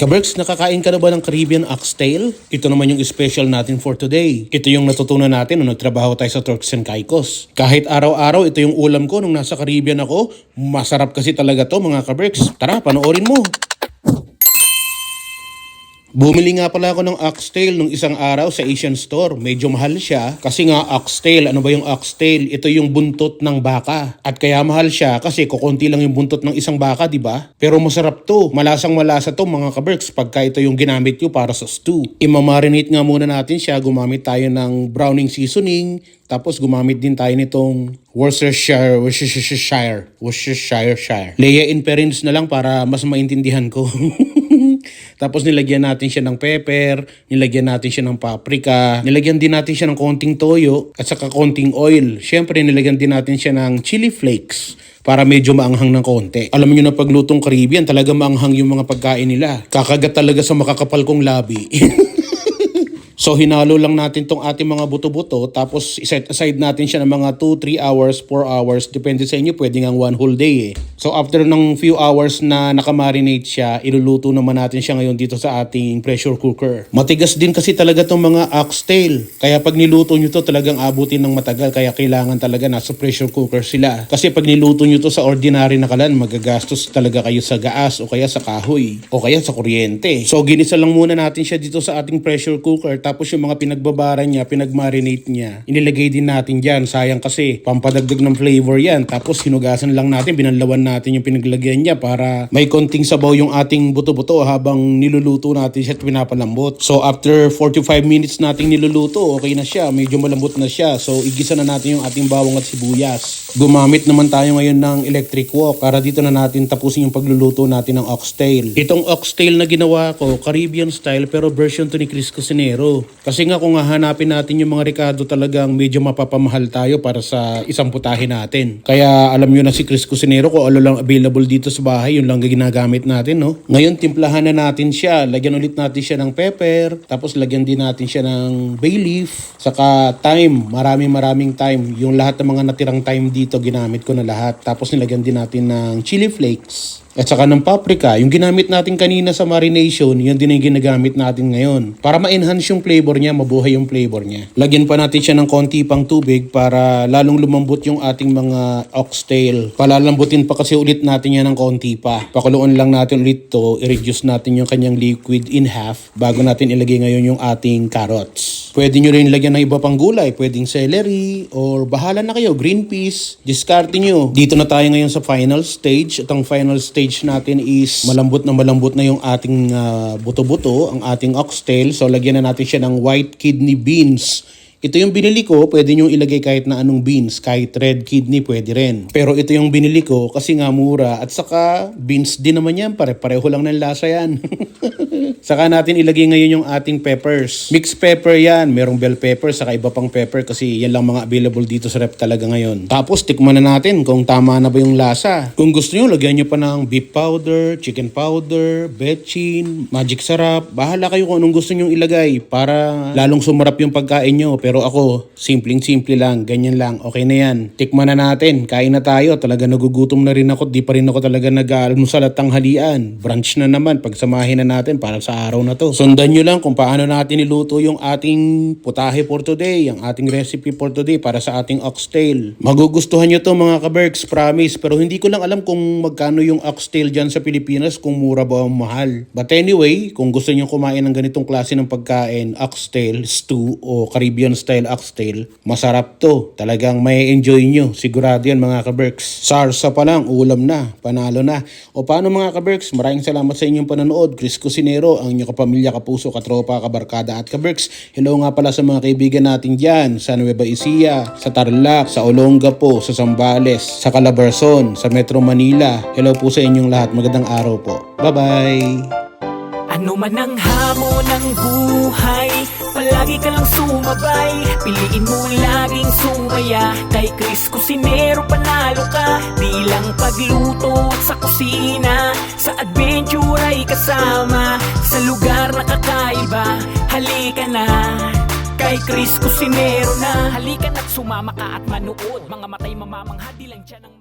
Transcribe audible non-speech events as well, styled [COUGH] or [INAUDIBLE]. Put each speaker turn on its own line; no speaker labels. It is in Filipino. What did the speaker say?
Kaberks, nakakain ka na ba ng Caribbean oxtail? Ito naman yung special natin for today. Ito yung natutunan natin nung nagtrabaho tayo sa Turks and Caicos. Kahit araw-araw, ito yung ulam ko nung nasa Caribbean ako. Masarap kasi talaga to mga Kaberks. Tara, panoorin mo. Bumili nga pala ako ng oxtail nung isang araw sa Asian store. Medyo mahal siya kasi nga oxtail. Ano ba yung oxtail? Ito yung buntot ng baka. At kaya mahal siya kasi kukunti lang yung buntot ng isang baka, di ba? Pero masarap to. Malasang malasa to mga kaberks pagka ito yung ginamit nyo para sa stew. Imamarinate nga muna natin siya. Gumamit tayo ng browning seasoning. Tapos gumamit din tayo nitong Worcestershire, Worcestershire, Worcestershire, Shire. Leia in parents na lang para mas maintindihan ko. [LAUGHS] Tapos nilagyan natin siya ng pepper, nilagyan natin siya ng paprika, nilagyan din natin siya ng konting toyo at saka konting oil. Siyempre nilagyan din natin siya ng chili flakes para medyo maanghang ng konti. Alam niyo na paglutong Caribbean, talaga maanghang yung mga pagkain nila. Kakagat talaga sa makakapal kong labi. [LAUGHS] So hinalo lang natin tong ating mga buto-buto tapos iset aside natin siya ng mga 2, 3 hours, 4 hours. Depende sa inyo, pwede nga one whole day eh. So after ng few hours na nakamarinate siya, iluluto naman natin siya ngayon dito sa ating pressure cooker. Matigas din kasi talaga tong mga oxtail. Kaya pag niluto nyo to talagang abutin ng matagal. Kaya kailangan talaga nasa pressure cooker sila. Kasi pag niluto nyo to sa ordinary na kalan, magagastos talaga kayo sa gaas o kaya sa kahoy o kaya sa kuryente. So ginisa lang muna natin siya dito sa ating pressure cooker tapos yung mga pinagbabara niya, pinagmarinate niya, inilagay din natin dyan. Sayang kasi, pampadagdag ng flavor yan. Tapos hinugasan lang natin, binanlawan natin yung pinaglagyan niya para may konting sabaw yung ating buto-buto habang niluluto natin siya at pinapalambot. So after 45 minutes nating niluluto, okay na siya. Medyo malambot na siya. So igisa na natin yung ating bawang at sibuyas. Gumamit naman tayo ngayon ng electric wok para dito na natin tapusin yung pagluluto natin ng oxtail. Itong oxtail na ginawa ko, Caribbean style pero version to ni Chris Cusinero. Kasi nga kung hahanapin natin yung mga Ricardo talagang medyo mapapamahal tayo para sa isang putahe natin. Kaya alam nyo na si Chris Cusinero kung ano lang available dito sa bahay, yun lang ginagamit natin, no? Ngayon, timplahan na natin siya. Lagyan ulit natin siya ng pepper, tapos lagyan din natin siya ng bay leaf, saka thyme, maraming maraming thyme. Yung lahat ng mga natirang thyme dito, ginamit ko na lahat. Tapos nilagyan din natin ng chili flakes. At saka ng paprika, yung ginamit natin kanina sa marination, yun din yung ginagamit natin ngayon. Para ma-enhance yung flavor niya, mabuhay yung flavor niya. Lagyan pa natin siya ng konti pang tubig para lalong lumambot yung ating mga oxtail. Palalambutin pa kasi ulit natin yan ng konti pa. Pakuluan lang natin ulit to, i-reduce natin yung kanyang liquid in half bago natin ilagay ngayon yung ating carrots. Pwede nyo rin lagyan ng iba pang gulay, pwedeng celery, or bahala na kayo, green peas, discard nyo. Dito na tayo ngayon sa final stage. At ang final stage natin is malambot na malambot na yung ating ah, buto-buto, ang ating oxtail. So lagyan na natin siya ng white kidney beans. Ito yung binili ko, pwede nyo ilagay kahit na anong beans, kahit red kidney pwede rin. Pero ito yung binili ko kasi nga mura at saka beans din naman yan, pare-pareho lang ng lasa yan. [LAUGHS] saka natin ilagay ngayon yung ating peppers. Mixed pepper yan, merong bell pepper, saka iba pang pepper kasi yan lang mga available dito sa rep talaga ngayon. Tapos tikman na natin kung tama na ba yung lasa. Kung gusto nyo, lagyan nyo pa ng beef powder, chicken powder, betchin, magic sarap. Bahala kayo kung anong gusto nyo ilagay para lalong sumarap yung pagkain nyo. Pero ako, simpleng-simple lang, ganyan lang, okay na yan. Tikman na natin, kain na tayo. Talaga nagugutom na rin ako, di pa rin ako talaga nag-aalmusal at tanghalian. Brunch na naman, pagsamahin na natin para sa araw na to. Sundan nyo lang kung paano natin niluto yung ating putahe for today, ang ating recipe for today para sa ating oxtail. Magugustuhan nyo to mga kaberks, promise. Pero hindi ko lang alam kung magkano yung oxtail dyan sa Pilipinas, kung mura ba o mahal. But anyway, kung gusto nyo kumain ng ganitong klase ng pagkain, oxtail, stew o Caribbean style oxtail, masarap to. Talagang may enjoy nyo. Sigurado yan mga kaberks. Sarsa pa lang, ulam na, panalo na. O paano mga kaberks, maraming salamat sa inyong panonood. Chris Cusinero, ang inyong kapamilya, kapuso, katropa, kabarkada at kaberks. Hello nga pala sa mga kaibigan natin dyan sa Nueva Ecija, sa Tarlac, sa Olongapo, sa Zambales, sa Calabarzon, sa Metro Manila. Hello po sa inyong lahat. Magandang araw po. Bye-bye!
Ano man ang hamon ng buhay Palagi ka lang sumabay. Piliin mo laging sumaya Kay Chris Cusinero panalo ka. Di lang pagluto at sa kusina Sa adventure ay kasama. Sa lugar na kakaiba Halika na. Kay Chris Cusinero na Halika na't sumama ka at manood. Mga matay mamamangha di lang dyan ang